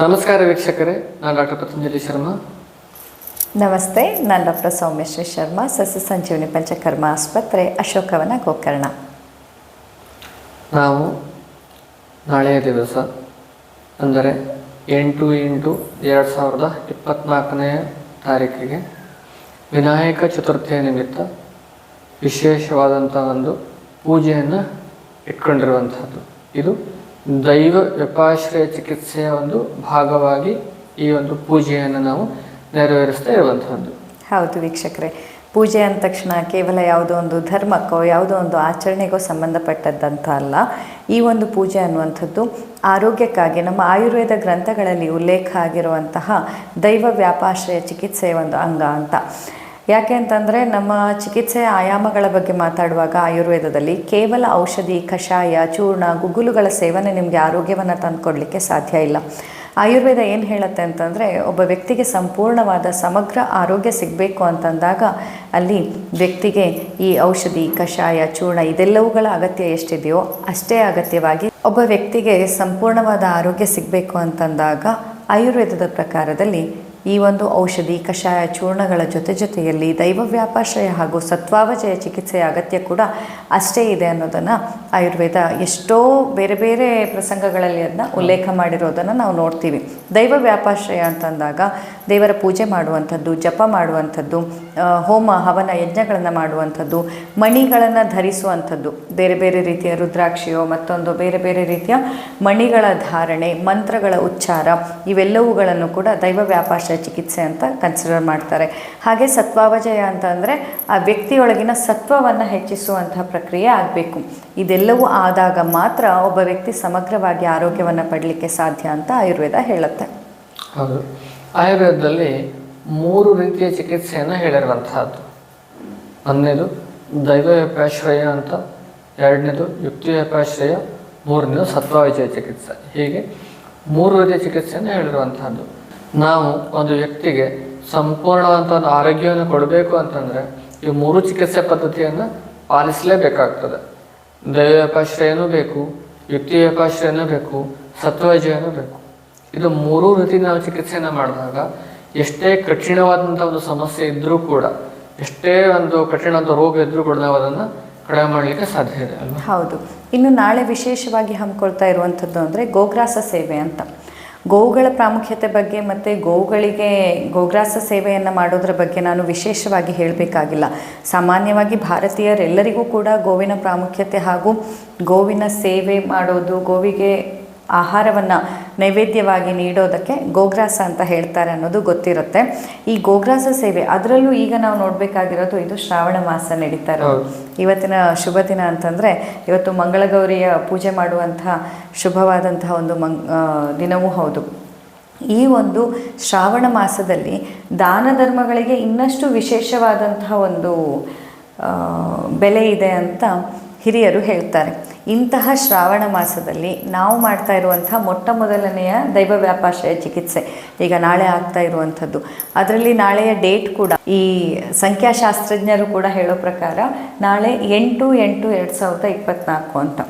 ನಮಸ್ಕಾರ ವೀಕ್ಷಕರೇ ನಾನು ಡಾಕ್ಟರ್ ಪತಂಜಲಿ ಶರ್ಮಾ. ನಮಸ್ತೆ ನಾನು ಡಾಕ್ಟರ್ ಸೌಮ್ಯಶ್ರೀ ಶರ್ಮಾ ಸಸ್ಯ ಸಂಜೀವನಿ ಪಂಚಕರ್ಮ ಆಸ್ಪತ್ರೆ ಅಶೋಕವನ ಗೋಕರ್ಣ. ನಾವು ನಾಳೆಯ ದಿವಸ ಅಂದರೆ ಎಂಟು ಎಂಟು ಎರಡು ಸಾವಿರದ ಇಪ್ಪತ್ತ್ನಾಲ್ಕನೆಯ ತಾರೀಕಿಗೆ ವಿನಾಯಕ ಚತುರ್ಥಿಯ ನಿಮಿತ್ತ ವಿಶೇಷವಾದಂಥ ಒಂದು ಪೂಜೆಯನ್ನು ಇಟ್ಕೊಂಡಿರುವಂಥದ್ದು. ಇದು ದೈವ ವ್ಯಪಾಶ್ರಯ ಚಿಕಿತ್ಸೆಯ ಒಂದು ಭಾಗವಾಗಿ ಈ ಒಂದು ಪೂಜೆಯನ್ನು ನಾವು ನೆರವೇರಿಸ್ತಾ ಇರುವಂಥದ್ದು ಹೌದು ವೀಕ್ಷಕರೇ, ಪೂಜೆ ಅಂದ ತಕ್ಷಣ ಕೇವಲ ಯಾವುದೋ ಒಂದು ಧರ್ಮಕ್ಕೋ, ಯಾವುದೋ ಒಂದು ಆಚರಣೆಗೋ ಸಂಬಂಧಪಟ್ಟದ್ದಂತ ಅಲ್ಲ. ಈ ಒಂದು ಪೂಜೆ ಅನ್ನುವಂಥದ್ದು ಆರೋಗ್ಯಕ್ಕಾಗಿ, ನಮ್ಮ ಆಯುರ್ವೇದ ಗ್ರಂಥಗಳಲ್ಲಿ ಉಲ್ಲೇಖ ಆಗಿರುವಂತಹ ದೈವ ವ್ಯಾಪಾಶ್ರಯ ಚಿಕಿತ್ಸೆಯ ಒಂದು ಅಂಗ ಅಂತ. ಯಾಕೆ ಅಂತಂದರೆ ನಮ್ಮ ಚಿಕಿತ್ಸೆ ಆಯಾಮಗಳ ಬಗ್ಗೆ ಮಾತಾಡುವಾಗ ಆಯುರ್ವೇದದಲ್ಲಿ ಕೇವಲ ಔಷಧಿ, ಕಷಾಯ, ಚೂರ್ಣ, ಗುಗ್ಗುಲುಗಳ ಸೇವನೆ ನಿಮಗೆ ಆರೋಗ್ಯವನ್ನು ತಂದುಕೊಡ್ಲಿಕ್ಕೆ ಸಾಧ್ಯ ಇಲ್ಲ. ಆಯುರ್ವೇದ ಏನು ಹೇಳುತ್ತೆ ಅಂತಂದರೆ ಒಬ್ಬ ವ್ಯಕ್ತಿಗೆ ಸಂಪೂರ್ಣವಾದ ಸಮಗ್ರ ಆರೋಗ್ಯ ಸಿಗಬೇಕು ಅಂತಂದಾಗ ಅಲ್ಲಿ ವ್ಯಕ್ತಿಗೆ ಈ ಔಷಧಿ, ಕಷಾಯ, ಚೂರ್ಣ ಇದೆಲ್ಲವುಗಳ ಅಗತ್ಯ ಎಷ್ಟಿದೆಯೋ ಅಷ್ಟೇ ಅಗತ್ಯವಾಗಿ ಒಬ್ಬ ವ್ಯಕ್ತಿಗೆ ಸಂಪೂರ್ಣವಾದ ಆರೋಗ್ಯ ಸಿಗಬೇಕು ಅಂತಂದಾಗ ಆಯುರ್ವೇದದ ಪ್ರಕಾರದಲ್ಲಿ ಈ ಒಂದು ಔಷಧಿ ಕಷಾಯ ಚೂರ್ಣಗಳ ಜೊತೆ ಜೊತೆಯಲ್ಲಿ ದೈವ ವ್ಯಾಪಾಶ್ರಯ ಹಾಗೂ ಸತ್ವಾವಜಯ ಚಿಕಿತ್ಸೆಯ ಅಗತ್ಯ ಕೂಡ ಅಷ್ಟೇ ಇದೆ ಅನ್ನೋದನ್ನು ಆಯುರ್ವೇದ ಎಷ್ಟೋ ಬೇರೆ ಬೇರೆ ಪ್ರಸಂಗಗಳಲ್ಲಿ ಅದನ್ನ ಉಲ್ಲೇಖ ಮಾಡಿರೋದನ್ನು ನಾವು ನೋಡ್ತೀವಿ. ದೈವ ವ್ಯಾಪಾಶ್ರಯ ಅಂತಂದಾಗ ದೇವರ ಪೂಜೆ ಮಾಡುವಂಥದ್ದು, ಜಪ ಮಾಡುವಂಥದ್ದು ಹೋಮ, ಹವನ ಯಜ್ಞಗಳನ್ನು ಮಾಡುವಂಥದ್ದು, ಮಣಿಗಳನ್ನು ಧರಿಸುವಂಥದ್ದು. ಬೇರೆ ಬೇರೆ ರೀತಿಯ ರುದ್ರಾಕ್ಷಿಯೋ ಮತ್ತೊಂದು ಬೇರೆ ಬೇರೆ ರೀತಿಯ ಮಣಿಗಳ ಧಾರಣೆ, ಮಂತ್ರಗಳ ಉಚ್ಚಾರ, ಇವೆಲ್ಲವುಗಳನ್ನು ಕೂಡ ದೈವ ವ್ಯಾಪಾಶ್ರಯ ಚಿಕಿತ್ಸೆ ಅಂತ ಕನ್ಸಿಡರ್ ಮಾಡ್ತಾರೆ. ಹಾಗೆ ಸತ್ವಾವಜಯ ಅಂತ ಅಂದರೆ ಆ ವ್ಯಕ್ತಿಯೊಳಗಿನ ಸತ್ವವನ್ನು ಹೆಚ್ಚಿಸುವಂತಹ ಪ್ರಕ್ರಿಯೆ ಆಗಬೇಕು. ಇದೆಲ್ಲವೂ ಆದಾಗ ಮಾತ್ರ ಒಬ್ಬ ವ್ಯಕ್ತಿ ಸಮಗ್ರವಾಗಿ ಆರೋಗ್ಯವನ್ನು ಪಡಲಿಕ್ಕೆ ಸಾಧ್ಯ ಅಂತ ಆಯುರ್ವೇದ ಹೇಳುತ್ತೆ. ಹೌದು. ಆಯುರ್ವೇದದಲ್ಲಿ ಮೂರು ರೀತಿಯ ಚಿಕಿತ್ಸೆಯನ್ನು ಹೇಳಿರುವಂತಹದ್ದು. ಒಂದನೇದು ದೈವ ವ್ಯಪಾಶ್ರಯ ಅಂತ, ಎರಡನೇದು ಯುಕ್ತಿ ವ್ಯಪಾಶ್ರಯ ಮೂರನೇದು ಸತ್ವಾವಿಜಯ ಚಿಕಿತ್ಸೆ. ಹೀಗೆ ಮೂರು ರೀತಿಯ ಚಿಕಿತ್ಸೆಯನ್ನು ಹೇಳಿರುವಂತಹದ್ದು. ನಾವು ಒಂದು ವ್ಯಕ್ತಿಗೆ ಸಂಪೂರ್ಣವಂತ ಒಂದು ಆರೋಗ್ಯವನ್ನು ಕೊಡಬೇಕು ಅಂತಂದರೆ ಈ ಮೂರು ಚಿಕಿತ್ಸೆ ಪದ್ಧತಿಯನ್ನು ಪಾಲಿಸಲೇಬೇಕಾಗ್ತದೆ. ದೈವ ವ್ಯಪಾಶ್ರಯನೂ ಬೇಕು, ಯುಕ್ತಿ ವ್ಯಾಪಾಶ್ರಯನೂ ಬೇಕು, ಸತ್ವಜಯನೂ ಬೇಕು. ಇದು ಮೂರೂ ರೀತಿ ನಾವು ಚಿಕಿತ್ಸೆಯನ್ನು ಮಾಡಿದಾಗ ಎಷ್ಟೇ ಕಠಿಣವಾದಂಥ ಒಂದು ಸಮಸ್ಯೆ ಇದ್ದರೂ ಕೂಡ, ಎಷ್ಟೇ ಒಂದು ಕಠಿಣವಾದ ರೋಗ ಇದ್ದರೂ ಕೂಡ ನಾವು ಅದನ್ನು ಕಡಿಮೆ ಮಾಡಲಿಕ್ಕೆ ಸಾಧ್ಯ ಇದೆ ಹೌದು. ಇನ್ನು ನಾಳೆ ವಿಶೇಷವಾಗಿ ಹಮ್ಮಿಕೊಳ್ತಾ ಇರುವಂಥದ್ದು ಅಂದರೆ ಗೋಗ್ರಾಸ ಸೇವೆ ಅಂತ. ಗೋವುಗಳ ಪ್ರಾಮುಖ್ಯತೆ ಬಗ್ಗೆ ಮತ್ತು ಗೋವುಗಳಿಗೆ, ಗೋಗ್ರಾಸ ಸೇವೆಯನ್ನು ಮಾಡೋದ್ರ ಬಗ್ಗೆ ನಾನು ವಿಶೇಷವಾಗಿ ಹೇಳಬೇಕಾಗಿಲ್ಲ. ಸಾಮಾನ್ಯವಾಗಿ ಭಾರತೀಯರೆಲ್ಲರಿಗೂ ಕೂಡ ಗೋವಿನ ಪ್ರಾಮುಖ್ಯತೆ ಹಾಗೂ ಗೋವಿನ ಸೇವೆ ಮಾಡೋದು, ಗೋವಿಗೆ ಆಹಾರವನ್ನು ನೈವೇದ್ಯವಾಗಿ ನೀಡೋದಕ್ಕೆ ಗೋಗ್ರಾಸ ಅಂತ ಹೇಳ್ತಾರೆ ಅನ್ನೋದು ಗೊತ್ತಿರುತ್ತೆ. ಈ ಗೋಗ್ರಾಸ ಸೇವೆ ಅದರಲ್ಲೂ ಈಗ ನಾವು ನೋಡಬೇಕಾಗಿರೋದು ಇದು ಶ್ರಾವಣ ಮಾಸ ನಡೀತಾ ಇರೋದು. ಇವತ್ತಿನ ಶುಭ ದಿನ ಅಂತಂದರೆ ಇವತ್ತು ಮಂಗಳಗೌರಿಯ ಪೂಜೆ ಮಾಡುವಂತಹ ಶುಭವಾದಂತಹ ಒಂದು ಮಂಗ್ ದಿನವೂ ಹೌದು. ಈ ಒಂದು ಶ್ರಾವಣ ಮಾಸದಲ್ಲಿ ದಾನ ಧರ್ಮಗಳಿಗೆ ಇನ್ನಷ್ಟು ವಿಶೇಷವಾದಂತಹ ಒಂದು ಬೆಲೆ ಇದೆ ಅಂತ ಹಿರಿಯರು ಹೇಳ್ತಾರೆ. ಇಂತಹ ಶ್ರಾವಣ ಮಾಸದಲ್ಲಿ ನಾವು ಮಾಡ್ತಾ ಇರುವಂಥ ಮೊಟ್ಟ ಮೊದಲನೆಯ ದೈವ ವ್ಯಾಪಾಶಯ ಚಿಕಿತ್ಸೆ. ಈಗ ನಾಳೆ ಆಗ್ತಾ ಇರುವಂಥದ್ದು. ಅದರಲ್ಲಿ ನಾಳೆಯ ಡೇಟ್ ಕೂಡ, ಈ ಸಂಖ್ಯಾಶಾಸ್ತ್ರಜ್ಞರು ಕೂಡ ಹೇಳೋ ಪ್ರಕಾರ ನಾಳೆ ಎಂಟು ಎಂಟು ಎರಡು ಸಾವಿರದ ಇಪ್ಪತ್ತ್ನಾಲ್ಕು ಅಂತ.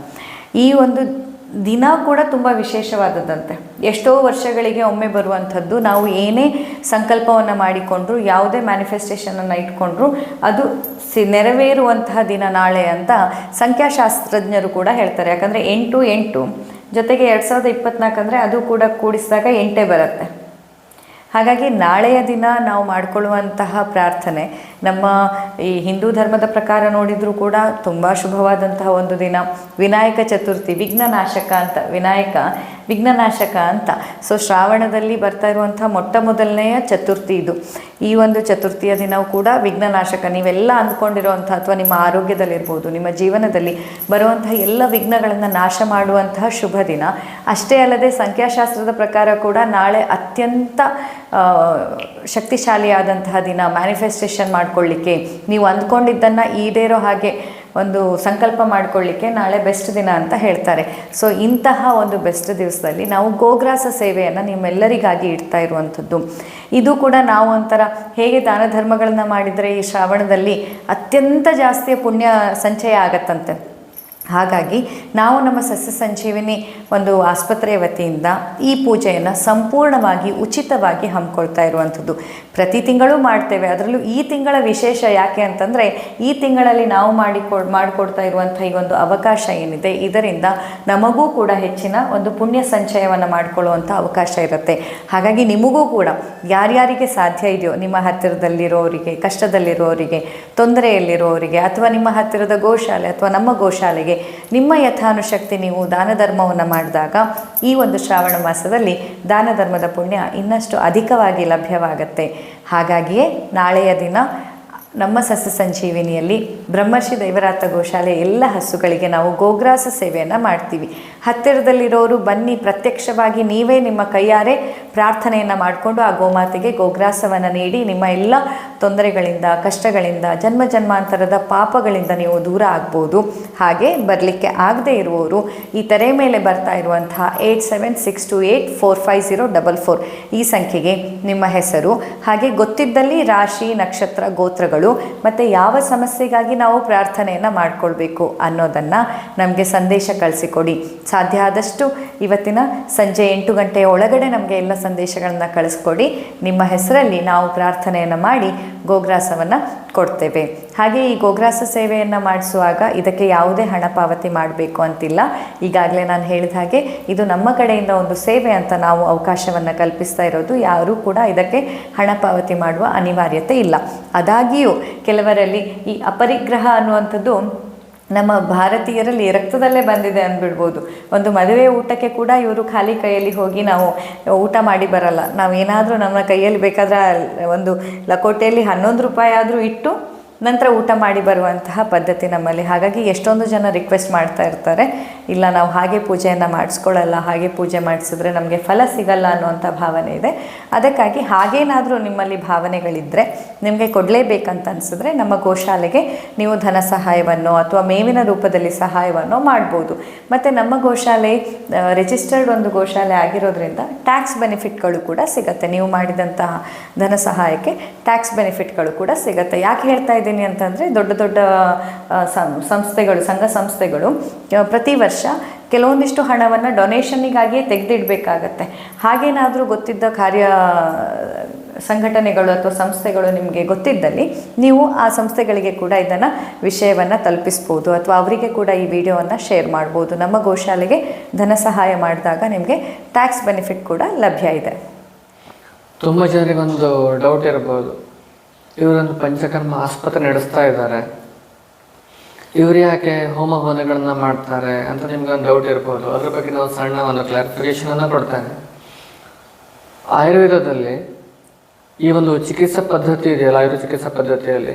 ಈ ಒಂದು ದಿನ ಕೂಡ ತುಂಬ ವಿಶೇಷವಾದದ್ದಂತೆ. ಎಷ್ಟೋ ವರ್ಷಗಳಿಗೆ ಒಮ್ಮೆ ಬರುವಂಥದ್ದು, ನಾವು ಏನೇ ಸಂಕಲ್ಪವನ್ನು ಮಾಡಿಕೊಂಡ್ರು, ಯಾವುದೇ ಮ್ಯಾನಿಫೆಸ್ಟೇಷನನ್ನು ಇಟ್ಕೊಂಡ್ರು, ಅದು ಸಿ, ನೆರವೇರುವಂತಹ ದಿನ ನಾಳೆ ಅಂತ ಸಂಖ್ಯಾಶಾಸ್ತ್ರಜ್ಞರು ಕೂಡ ಹೇಳ್ತಾರೆ. ಯಾಕಂದರೆ ಎಂಟು ಎಂಟು, ಜೊತೆಗೆ ಎರಡು ಸಾವಿರದ ಇಪ್ಪತ್ನಾಲ್ಕು ಅಂದರೆ ಅದು ಕೂಡ ಕೂಡಿಸಿದಾಗ ಎಂಟೇ ಬರುತ್ತೆ. ಹಾಗಾಗಿ ನಾಳೆಯ ದಿನ ನಾವು ಮಾಡಿಕೊಳ್ಳುವಂತಹ ಪ್ರಾರ್ಥನೆ ನಮ್ಮ ಈ ಹಿಂದೂ ಧರ್ಮದ ಪ್ರಕಾರ ನೋಡಿದರೂ ಕೂಡ ತುಂಬ ಶುಭವಾದಂತಹ ಒಂದು ದಿನ. ವಿನಾಯಕ ಚತುರ್ಥಿ, ವಿಘ್ನನಾಶಕ ಅಂತ, ವಿನಾಯಕ, ವಿಘ್ನನಾಶಕ ಅಂತ. ಸೊ ಶ್ರಾವಣದಲ್ಲಿ ಬರ್ತಾ ಇರುವಂಥ ಮೊಟ್ಟ ಮೊದಲನೆಯ ಚತುರ್ಥಿ ಇದು. ಈ ಒಂದು ಚತುರ್ಥಿಯ ದಿನವೂ ಕೂಡ ವಿಘ್ನನಾಶಕ. ನೀವೆಲ್ಲ ಅಂದ್ಕೊಂಡಿರುವಂಥ ಅಥವಾ ನಿಮ್ಮ ಆರೋಗ್ಯದಲ್ಲಿರ್ಬೋದು, ನಿಮ್ಮ ಜೀವನದಲ್ಲಿ ಬರುವಂತಹ ಎಲ್ಲ ವಿಘ್ನಗಳನ್ನು ನಾಶ ಮಾಡುವಂತಹ ಶುಭ ದಿನ. ಅಷ್ಟೇ ಅಲ್ಲದೆ ಸಂಖ್ಯಾಶಾಸ್ತ್ರದ ಪ್ರಕಾರ ಕೂಡ ನಾಳೆ ಅತ್ಯಂತ ಶಕ್ತಿಶಾಲಿಯಾದಂತಹ ದಿನ ಮ್ಯಾನಿಫೆಸ್ಟೇಷನ್ ಮಾಡ್ಕೊಳ್ಳಿಕ್ಕೆ. ನೀವು ಅಂದ್ಕೊಂಡಿದ್ದನ್ನು ಈಡೇರೋ ಹಾಗೆ ಒಂದು ಸಂಕಲ್ಪ ಮಾಡಿಕೊಳ್ಳಿಕ್ಕೆ ನಾಳೆ ಬೆಸ್ಟ್ ದಿನ ಅಂತ ಹೇಳ್ತಾರೆ. ಸೊ ಇಂತಹ ಒಂದು ಬೆಸ್ಟ್ ದಿವಸದಲ್ಲಿ ನಾವು ಗೋಗ್ರಾಸ ಸೇವೆಯನ್ನು ನಿಮ್ಮೆಲ್ಲರಿಗಾಗಿ ಇಡ್ತಾ ಇರುವಂಥದ್ದು. ಇದು ಕೂಡ ನಾವು ಒಂಥರ ಹೇಗೆ ದಾನ ಧರ್ಮಗಳನ್ನು ಮಾಡಿದರೆ ಈ ಶ್ರಾವಣದಲ್ಲಿ ಅತ್ಯಂತ ಜಾಸ್ತಿಯ ಪುಣ್ಯ ಸಂಚಯ ಆಗತ್ತಂತೆ. ಹಾಗಾಗಿ ನಾವು ನಮ್ಮ ಸಸ್ಯ ಸಂಜೀವಿನಿ ಒಂದು ಆಸ್ಪತ್ರೆಯ ವತಿಯಿಂದ ಈ ಪೂಜೆಯನ್ನು ಸಂಪೂರ್ಣವಾಗಿ ಉಚಿತವಾಗಿ ಹಮ್ಮಿಕೊಳ್ತಾ ಇರುವಂಥದ್ದು. ಪ್ರತಿ ತಿಂಗಳು ಮಾಡ್ತೇವೆ. ಅದರಲ್ಲೂ ಈ ತಿಂಗಳ ವಿಶೇಷ ಯಾಕೆ ಅಂತಂದರೆ, ಈ ತಿಂಗಳಲ್ಲಿ ನಾವು ಮಾಡಿಕೊ ಮಾಡಿಕೊಡ್ತಾ ಇರುವಂಥ ಈ ಒಂದು ಅವಕಾಶ ಏನಿದೆ, ಇದರಿಂದ ನಮಗೂ ಕೂಡ ಹೆಚ್ಚಿನ ಒಂದು ಪುಣ್ಯ ಸಂಚಯವನ್ನು ಮಾಡಿಕೊಳ್ಳುವಂಥ ಅವಕಾಶ ಇರುತ್ತೆ. ಹಾಗಾಗಿ ನಿಮಗೂ ಕೂಡ ಯಾರ್ಯಾರಿಗೆ ಸಾಧ್ಯ ಇದೆಯೋ, ನಿಮ್ಮ ಹತ್ತಿರದಲ್ಲಿರೋರಿಗೆ, ಕಷ್ಟದಲ್ಲಿರೋರಿಗೆ, ತೊಂದರೆಯಲ್ಲಿರೋರಿಗೆ, ಅಥವಾ ನಿಮ್ಮ ಹತ್ತಿರದ ಗೋಶಾಲೆ ಅಥವಾ ನಮ್ಮ ಗೋಶಾಲೆಗೆ ನಿಮ್ಮ ಯಥಾನುಶಕ್ತಿ ನೀವು ದಾನ ಧರ್ಮವನ್ನು ಮಾಡಿದಾಗ ಈ ಒಂದು ಶ್ರಾವಣ ಮಾಸದಲ್ಲಿ ದಾನ ಧರ್ಮದ ಪುಣ್ಯ ಇನ್ನಷ್ಟು ಅಧಿಕವಾಗಿ ಲಭ್ಯವಾಗುತ್ತೆ. ಹಾಗಾಗಿಯೇ ನಾಳೆಯ ದಿನ ನಮ್ಮ ಸಸ್ಯ ಸಂಜೀವಿನಿಯಲ್ಲಿ ಬ್ರಹ್ಮರ್ಷಿ ದೈವರಾತ ಗೋಶಾಲೆ ಎಲ್ಲ ಹಸುಗಳಿಗೆ ನಾವು ಗೋಗ್ರಾಸ ಸೇವೆಯನ್ನು ಮಾಡ್ತೀವಿ. ಹತ್ತಿರದಲ್ಲಿರೋರು ಬನ್ನಿ, ಪ್ರತ್ಯಕ್ಷವಾಗಿ ನೀವೇ ನಿಮ್ಮ ಕೈಯಾರೆ ಪ್ರಾರ್ಥನೆಯನ್ನು ಮಾಡಿಕೊಂಡು ಆ ಗೋಮಾತೆಗೆ ಗೋಗ್ರಾಸವನ್ನು ನೀಡಿ ನಿಮ್ಮ ಎಲ್ಲ ತೊಂದರೆಗಳಿಂದ, ಕಷ್ಟಗಳಿಂದ, ಜನ್ಮ ಜನ್ಮಾಂತರದ ಪಾಪಗಳಿಂದ ನೀವು ದೂರ ಆಗ್ಬೋದು. ಹಾಗೆ ಬರಲಿಕ್ಕೆ ಆಗದೇ ಇರುವವರು ಈ ತೆರೆ ಮೇಲೆ ಬರ್ತಾ ಇರುವಂತಹ eight seven six two eight four five zero double four ಈ ಸಂಖ್ಯೆಗೆ ನಿಮ್ಮ ಹೆಸರು. ಹಾಗೆ ಗೊತ್ತಿದ್ದಲ್ಲಿ ರಾಶಿ, ನಕ್ಷತ್ರ, ಗೋತ್ರಗಳು ಮತ್ತು ಯಾವ ಸಮಸ್ಯೆಗಾಗಿ ನಾವು ಪ್ರಾರ್ಥನೆಯನ್ನು ಮಾಡಿಕೊಳ್ಬೇಕು ಅನ್ನೋದನ್ನು ನಮಗೆ ಸಂದೇಶ ಕಳಿಸಿಕೊಡಿ. ಸಾಧ್ಯ ಆದಷ್ಟು ಇವತ್ತಿನ ಸಂಜೆ ಎಂಟು ಗಂಟೆಯ ಒಳಗಡೆ ನಮಗೆ ಎಲ್ಲ ಸಂದೇಶಗಳನ್ನು ಕಳಿಸ್ಕೊಡಿ. ನಿಮ್ಮ ಹೆಸರಲ್ಲಿ ನಾವು ಪ್ರಾರ್ಥನೆಯನ್ನು ಮಾಡಿ ಗೋಗ್ರಾಸವನ್ನು ಕೊಡ್ತೇವೆ. ಹಾಗೆ ಈ ಗೋಗ್ರಾಸ ಸೇವೆಯನ್ನು ಮಾಡಿಸುವಾಗ ಇದಕ್ಕೆ ಯಾವುದೇ ಹಣ ಪಾವತಿ ಮಾಡಬೇಕು ಅಂತಿಲ್ಲ. ಈಗಾಗಲೇ ನಾನು ಹೇಳಿದ ಹಾಗೆ ಇದು ನಮ್ಮ ಕಡೆಯಿಂದ ಒಂದು ಸೇವೆ ಅಂತ ನಾವು ಅವಕಾಶವನ್ನು ಕಲ್ಪಿಸ್ತಾ ಇರೋದು. ಯಾರೂ ಕೂಡ ಇದಕ್ಕೆ ಹಣ ಪಾವತಿ ಮಾಡುವ ಅನಿವಾರ್ಯತೆ ಇಲ್ಲ. ಕೆಲವರಲ್ಲಿ ಈ ಅಪರಿಗ್ರಹ ಅನ್ನುವಂಥದ್ದು ನಮ್ಮ ಭಾರತೀಯರಲ್ಲಿ ರಕ್ತದಲ್ಲೇ ಬಂದಿದೆ ಅಂದ್ಬಿಡ್ಬೋದು. ಒಂದು ಮದುವೆ ಊಟಕ್ಕೆ ಕೂಡ ಇವರು ಖಾಲಿ ಕೈಯಲ್ಲಿ ಹೋಗಿ ನಾವು ಊಟ ಮಾಡಿ ಬರಲ್ಲ. ನಾವು ಏನಾದರೂ ನಮ್ಮ ಕೈಯಲ್ಲಿ ಬೇಕಾದ್ರೆ ಒಂದು ಲಕೋಟೆಯಲ್ಲಿ ಹನ್ನೊಂದು ರೂಪಾಯಿ ಆದರೂ ಇಟ್ಟು ನಂತರ ಊಟ ಮಾಡಿ ಬರುವಂತಹ ಪದ್ಧತಿ ನಮ್ಮಲ್ಲಿ. ಹಾಗಾಗಿ ಎಷ್ಟೊಂದು ಜನ ರಿಕ್ವೆಸ್ಟ್ ಮಾಡ್ತಾ ಇರ್ತಾರೆ. ಇಲ್ಲ, ನಾವು ಹಾಗೆ ಪೂಜೆಯನ್ನು ಮಾಡಿಸ್ಕೊಳ್ಳಲ್ಲ, ಹಾಗೆ ಪೂಜೆ ಮಾಡಿಸಿದ್ರೆ ನಮಗೆ ಫಲ ಸಿಗಲ್ಲ ಅನ್ನುವಂಥ ಭಾವನೆ ಇದೆ. ಅದಕ್ಕಾಗಿ ಹಾಗೇನಾದರೂ ನಿಮ್ಮಲ್ಲಿ ಭಾವನೆಗಳಿದ್ದರೆ ನಿಮಗೆ ಕೊಡಲೇಬೇಕಂತ ಅನಿಸಿದ್ರೆ ನಮ್ಮ ಗೋಶಾಲೆಗೆ ನೀವು ಧನ ಸಹಾಯವನ್ನು ಅಥವಾ ಮೇವಿನ ರೂಪದಲ್ಲಿ ಸಹಾಯವನ್ನು ಮಾಡ್ಬೋದು. ಮತ್ತು ನಮ್ಮ ಗೋಶಾಲೆ ರಿಜಿಸ್ಟರ್ಡ್ ಒಂದು ಗೋಶಾಲೆ ಆಗಿರೋದ್ರಿಂದ ಟ್ಯಾಕ್ಸ್ ಬೆನಿಫಿಟ್ಗಳು ಕೂಡ ಸಿಗುತ್ತೆ. ನೀವು ಮಾಡಿದಂತಹ ಧನ ಸಹಾಯಕ್ಕೆ ಟ್ಯಾಕ್ಸ್ ಬೆನಿಫಿಟ್ಗಳು ಕೂಡ ಸಿಗುತ್ತೆ. ಯಾಕೆ ಹೇಳ್ತಾ ಇದ್ದೀನಿ ಅಂತಂದರೆ ದೊಡ್ಡ ದೊಡ್ಡ ಸಂಸ್ಥೆಗಳು, ಸಂಘ ಸಂಸ್ಥೆಗಳು ಪ್ರತಿ ವರ್ಷ ಕೆಲವೊಂದಿಷ್ಟು ಹಣವನ್ನು ಡೊನೇಷನ್ನಿಗಾಗಿಯೇ ತೆಗೆದಿಡಬೇಕಾಗತ್ತೆ. ಹಾಗೇನಾದರೂ ಗೊತ್ತಿದ್ದ ಕಾರ್ಯ, ಸಂಘಟನೆಗಳು ಅಥವಾ ಸಂಸ್ಥೆಗಳು ನಿಮಗೆ ಗೊತ್ತಿದ್ದಲ್ಲಿ ನೀವು ಆ ಸಂಸ್ಥೆಗಳಿಗೆ ಕೂಡ ಇದನ್ನು ವಿಷಯವನ್ನು ತಲುಪಿಸ್ಬೋದು ಅಥವಾ ಅವರಿಗೆ ಕೂಡ ಈ ವಿಡಿಯೋವನ್ನು ಶೇರ್ ಮಾಡ್ಬೋದು. ನಮ್ಮ ಗೋಶಾಲೆಗೆ ಧನ ಸಹಾಯ ಮಾಡಿದಾಗ ನಿಮಗೆ ಟ್ಯಾಕ್ಸ್ ಬೆನಿಫಿಟ್ ಕೂಡ ಲಭ್ಯ ಇದೆ. ತುಂಬ ಜನರಿಗೆ ಒಂದು ಡೌಟ್ ಇರ್ಬೋದು ಇವರೊಂದು ಪಂಚಕರ್ಮ ಆಸ್ಪತ್ರೆ ನಡೆಸ್ತಾ ಇದ್ದಾರೆ. ಇವ್ರು ಯಾಕೆ ಹೋಮ ಮಾಡ್ತಾರೆ ಅಂತ ನಿಮ್ಗೆ ಒಂದು ಡೌಟ್ ಇರ್ಬೋದು. ಅದ್ರ ಬಗ್ಗೆ ನಾವು ಸಣ್ಣ ಒಂದು ಕ್ಲಾರಿಫಿಕೇಶನ್ ಅನ್ನ ಕೊಡ್ತೇನೆ ಆಯುರ್ವೇದದಲ್ಲಿ ಈ ಒಂದು ಚಿಕಿತ್ಸಾ ಪದ್ಧತಿ ಇದೆಯಲ್ಲ, ಆಯುರ್ವೇದ ಚಿಕಿತ್ಸಾ ಪದ್ಧತಿಯಲ್ಲಿ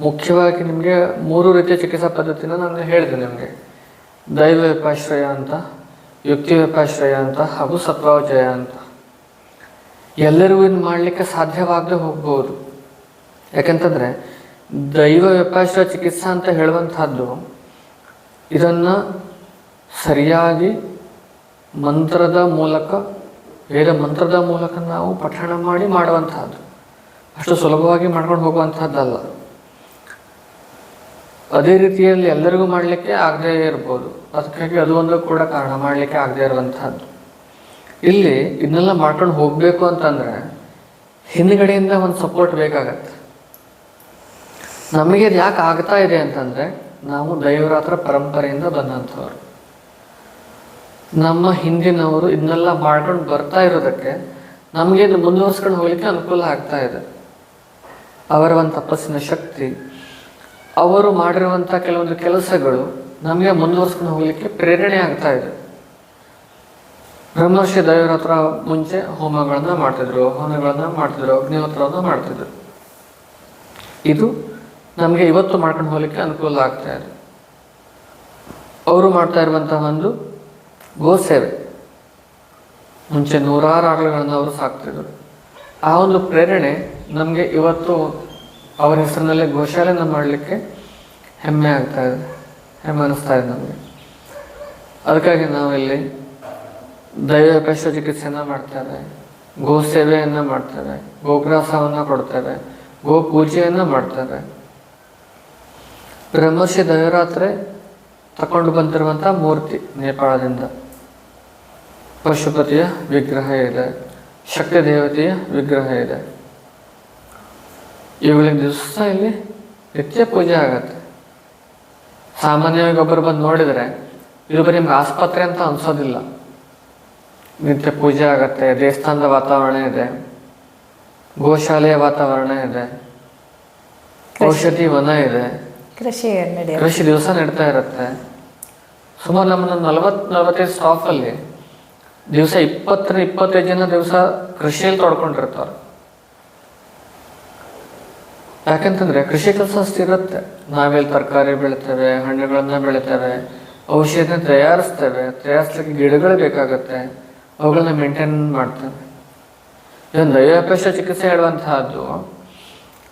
ಮುಖ್ಯವಾಗಿ ನಿಮಗೆ ಮೂರು ರೀತಿಯ ಚಿಕಿತ್ಸಾ ಪದ್ಧತಿನ ನಾನು ಹೇಳಿದೆ ನಿಮಗೆ. ದೈವ ವ್ಯಪಾಶ್ರಯ ಅಂತ, ಯುಕ್ತಿ ವ್ಯಪಾಶ್ರಯ ಅಂತ ಹಾಗೂ ಸತ್ವಾವಜಯ ಅಂತ. ಎಲ್ಲರಿಗೂ ಇದು ಮಾಡಲಿಕ್ಕೆ ಸಾಧ್ಯವಾಗದೆ ಹೋಗ್ಬೋದು. ಯಾಕೆಂತಂದ್ರೆ ದೈವ ವ್ಯಪಾಶ್ರ ಚಿಕಿತ್ಸಾ ಅಂತ ಹೇಳುವಂತಹದ್ದು ಇದನ್ನು ಸರಿಯಾಗಿ ಮಂತ್ರದ ಮೂಲಕ, ವೇದ ಮಂತ್ರದ ಮೂಲಕ ನಾವು ಪಠಣ ಮಾಡಿ ಮಾಡುವಂತಹದ್ದು. ಅಷ್ಟು ಸುಲಭವಾಗಿ ಮಾಡ್ಕೊಂಡು ಹೋಗುವಂತಹದ್ದಲ್ಲ. ಅದೇ ರೀತಿಯಲ್ಲಿ ಎಲ್ಲರಿಗೂ ಮಾಡಲಿಕ್ಕೆ ಆಗದೇ ಇರ್ಬೋದು. ಅದಕ್ಕಾಗಿ ಅದು ಒಂದು ಕೂಡ ಕಾರಣ, ಮಾಡಲಿಕ್ಕೆ ಆಗದೇ ಇರುವಂತಹದ್ದು. ಇಲ್ಲಿ ಇದನ್ನೆಲ್ಲ ಮಾಡ್ಕೊಂಡು ಹೋಗಬೇಕು ಅಂತಂದ್ರೆ ಹಿಂದ್ಗಡೆಯಿಂದ ಒಂದು ಸಪೋರ್ಟ್ ಬೇಕಾಗತ್ತೆ. ನಮಗೆ ಯಾಕೆ ಆಗ್ತಾ ಇದೆ ಅಂತಂದ್ರೆ ನಾವು ದೈವರಾತ್ರ ಪರಂಪರೆಯಿಂದ ಬಂದಂಥವ್ರು. ನಮ್ಮ ಹಿಂದಿನವರು ಇದನ್ನೆಲ್ಲ ಮಾಡ್ಕೊಂಡು ಬರ್ತಾ ಇರೋದಕ್ಕೆ ನಮಗೆ ಮುಂದುವರ್ಸ್ಕೊಂಡು ಹೋಗ್ಲಿಕ್ಕೆ ಅನುಕೂಲ ಆಗ್ತಾ ಇದೆ. ಅವರ ಒಂದು ತಪಸ್ಸಿನ ಶಕ್ತಿ, ಅವರು ಮಾಡಿರುವಂಥ ಕೆಲವೊಂದು ಕೆಲಸಗಳು ನಮಗೆ ಮುಂದುವರ್ಸ್ಕೊಂಡು ಹೋಗ್ಲಿಕ್ಕೆ ಪ್ರೇರಣೆ ಆಗ್ತಾ ಇದೆ. ಬ್ರಹ್ಮರ್ಷಿ ದೇವರ ಹತ್ರ ಮುಂಚೆ ಹೋಮಗಳನ್ನ ಮಾಡ್ತಿದ್ರು ಹೋಮಗಳನ್ನ ಮಾಡ್ತಿದ್ರು, ಅಗ್ನಿಹೋತ್ರವನ್ನ ಮಾಡ್ತಿದ್ರು. ಇದು ನಮಗೆ ಇವತ್ತು ಮಾಡ್ಕೊಂಡು ಹೋಗಲಿಕ್ಕೆ ಅನುಕೂಲ ಆಗ್ತಾ ಇದೆ. ಅವರು ಮಾಡ್ತಾ ಇರುವಂತಹ ಒಂದು ಗೋ ಸೇವೆ. ಮುಂಚೆ ನೂರಾರು ಆಕಳುಗಳನ್ನು ಅವರು ಸಾಕ್ತಿದ್ರು. ಆ ಒಂದು ಪ್ರೇರಣೆ ನಮಗೆ ಇವತ್ತು ಅವರ ಹೆಸರಿನಲ್ಲೇ ಗೋಶಾಲೆಯನ್ನು ಮಾಡಲಿಕ್ಕೆ ಹೆಮ್ಮೆ ಆಗ್ತಾ ಇದೆ. ಹೆಮ್ಮೆ ಅನಿಸ್ತಾ ಇದೆ ನಮಗೆ. ಅದಕ್ಕಾಗಿ ನಾವಿಲ್ಲಿ ದೈವಪೇಶ ಚಿಕಿತ್ಸೆಯನ್ನು ಮಾಡ್ತೇವೆ ಗೋ ಸೇವೆಯನ್ನು ಮಾಡ್ತೇವೆ ಗೋಗ್ರಾಸವನ್ನು ಕೊಡ್ತೇವೆ ಗೋ ಪೂಜೆಯನ್ನು ಮಾಡ್ತೇವೆ ಬ್ರಹ್ಮರ್ಷಿ ದೈವರಾತ್ರೆ ತಕೊಂಡು ಬಂದಿರುವಂಥ ಮೂರ್ತಿ ನೇಪಾಳದಿಂದ. ಪಶುಪತಿಯ ವಿಗ್ರಹ ಇದೆ, ಶಕ್ತಿ ದೇವತೆಯ ವಿಗ್ರಹ ಇದೆ. ಇವುಗಳಿಗೆ ದಿವಸ ಇಲ್ಲಿ ನಿತ್ಯ ಪೂಜೆ ಆಗತ್ತೆ. ಸಾಮಾನ್ಯವಾಗಿ ಒಬ್ಬರು ಬಂದು ನೋಡಿದರೆ, ಇದು ಬರೀ ನಿಮ್ಗೆ ಆಸ್ಪತ್ರೆ ಅಂತ ಅನ್ಸೋದಿಲ್ಲ. ನಿತ್ಯ ಪೂಜೆ ಆಗತ್ತೆ, ದೇವಸ್ಥಾನದ ವಾತಾವರಣ ಇದೆ, ಗೋಶಾಲೆಯ ವಾತಾವರಣ ಇದೆ, ಔಷಧಿ ವನ ಇದೆ. ಕೃಷಿ ಕೃಷಿ ದಿವಸ ನಡೀತಾ ಇರುತ್ತೆ. ಸುಮಾರು ನಮ್ಮನ್ನ ನಲವತ್, ನಲವತ್ತೈದು ಸ್ಟಾಫಲ್ಲಿ ದಿವಸ ಇಪ್ಪತ್ತರ ಇಪ್ಪತ್ತೈದು ಜನ ದಿವಸ ಕೃಷಿಯಲ್ಲಿ ತೊಡ್ಕೊಂಡಿರ್ತಾರೆ ಯಾಕಂತಂದ್ರೆ ಕೃಷಿ ಕೆಲಸ ಅಷ್ಟಿರುತ್ತೆ ನಾವೆಲ್ಲಿ ತರಕಾರಿ ಬೆಳಿತೇವೆ, ಹಣ್ಣುಗಳನ್ನ ಬೆಳಿತೇವೆ, ಔಷಧಿನ ತಯಾರಿಸ್ತೇವೆ, ತಯಾರಿಸ್ಲಿಕ್ಕೆ ಗಿಡಗಳು ಬೇಕಾಗುತ್ತೆ ಅವುಗಳನ್ನ ಮೇಂಟೈನ್ ಮಾಡ್ತೇವೆ. ಇದೊಂದು ದೈವಾಪೇಶ ಚಿಕಿತ್ಸೆ ಹೇಳುವಂತಹದ್ದು.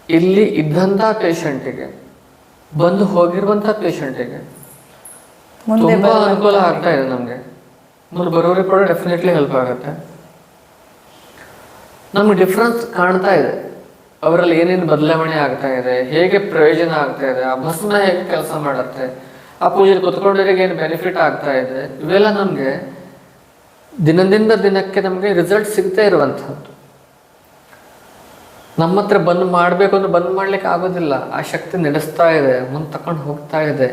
ಇಲ್ಲಿ ಇದ್ದಂಥ ಪೇಷಂಟಿಗೆ ಬಂದು ಹೋಗಿರುವಂತಹ ಪೇಷಂಟಿಗೆ ತುಂಬಾ ಅನುಕೂಲ ಆಗ್ತಾ ಇದೆ ನಮಗೆ. ಮುಂದೆ ಬರೋರಿಗೆ ಕೂಡ ಡೆಫಿನೆಟ್ಲಿ ಹೆಲ್ಪ್ ಆಗುತ್ತೆ. ನಮ್ಗೆ ಡಿಫ್ರೆನ್ಸ್ ಕಾಣ್ತಾ ಇದೆ. ಅವರಲ್ಲಿ ಏನೇನು ಬದಲಾವಣೆ ಆಗ್ತಾ ಇದೆ ಹೇಗೆ ಪ್ರಯೋಜನ ಆಗ್ತಾ ಇದೆ ಆ ಭಸ್ಮ ಹೇಗೆ ಕೆಲಸ ಮಾಡುತ್ತೆ ಆ ಪೂಜೆಲಿ ಕುತ್ಕೊಂಡವರಿಗೆ ಏನು ಬೆನಿಫಿಟ್ ಆಗ್ತಾ ಇದೆ ಇವೆಲ್ಲ ನಮಗೆ ದಿನದಿಂದ ದಿನಕ್ಕೆ ನಮಗೆ ರಿಸಲ್ಟ್ ಸಿಗ್ತಾ ಇರುವಂಥದ್ದು ನಮ್ಮ ಹತ್ರ ಬಂದ್ ಮಾಡಬೇಕು ಅಂದ್ರೆ ಬಂದ್ ಮಾಡ್ಲಿಕ್ಕೆ ಆಗೋದಿಲ್ಲ. ಆ ಶಕ್ತಿ ನಡೆಸ್ತಾ ಇದೆ ಮುಂದೆ ತಕೊಂಡು ಹೋಗ್ತಾ ಇದೆ.